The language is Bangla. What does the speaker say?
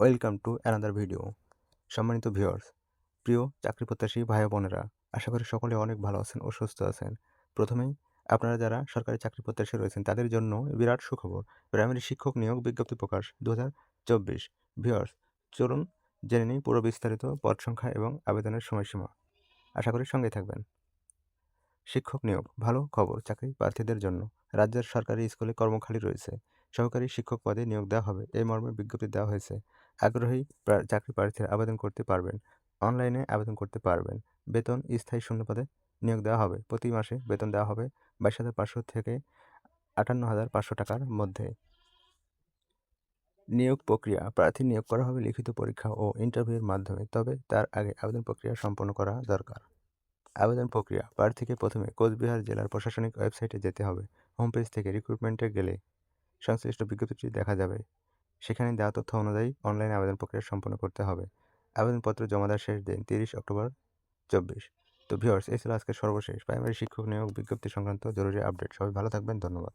Welcome to another video. সম্মানিত ভিউয়ার্স, প্রিয় চাকরি প্রত্যাশী ভাই বোনেরা, আশা করি সকলে অনেক ভালো আছেন ও সুস্থ আছেন। প্রথমেই, আপনারা যারা সরকারি চাকরি প্রত্যাশী রয়েছেন, তাদের জন্য বিরাট সুখবর। প্রাইমারি শিক্ষক নিয়োগ বিজ্ঞপ্তি প্রকাশ দু হাজার চব্বিশ। ভিউয়ার্স, চলুন জেনে নিই পুরো বিস্তারিত পদ সংখ্যা এবং আবেদনের সময়সীমা। আশা করি সঙ্গে থাকবেন। শিক্ষক নিয়োগ, ভালো খবর, চাকরি প্রার্থীদের জন্য। রাজ্যের সরকারি স্কুলে কর্মখালি রয়েছে। সহকারী শিক্ষক পদে নিয়োগ দেওয়া হবে এই মর্মে বিজ্ঞপ্তি দেওয়া হয়েছে। আগ্রহী চাকরি প্রার্থীরা আবেদন করতে পারবেন। অনলাইনে আবেদন করতে পারবেন। বেতন স্থায়ী শূন্য পদে নিয়োগ দেওয়া হবে। প্রতি মাসে বেতন দেওয়া হবে বাইশ হাজার পাঁচশো থেকে আটান্ন হাজার পাঁচশো টাকার মধ্যে। নিয়োগ প্রক্রিয়া, প্রার্থী নিয়োগ করা হবে লিখিত পরীক্ষা ও ইন্টারভিউয়ের মাধ্যমে, তবে তার আগে আবেদন প্রক্রিয়া সম্পন্ন করা দরকার। আবেদন প্রক্রিয়া, প্রার্থীকে প্রথমে কোচবিহার জেলার প্রশাসনিক ওয়েবসাইটে যেতে হবে। হোম পেজ থেকে রিক্রুটমেন্টে গেলে সংশ্লিষ্ট বিজ্ঞপ্তিটি দেখা যাবে। সেখানে দেওয়া তথ্য অনুযায়ী অনলাইনে আবেদন প্রক্রিয়া সম্পন্ন করতে হবে। আবেদনপত্র জমা দেওয়ার শেষ দিন তিরিশ অক্টোবর চব্বিশ। তো ভিওর্স এই ছিল আজকের সর্বশেষ। প্রাইমারি শিক্ষক নিয়োগ বিজ্ঞপ্তি সংক্রান্ত জরুরি আপডেট সবাই ভালো থাকবেন, ধন্যবাদ।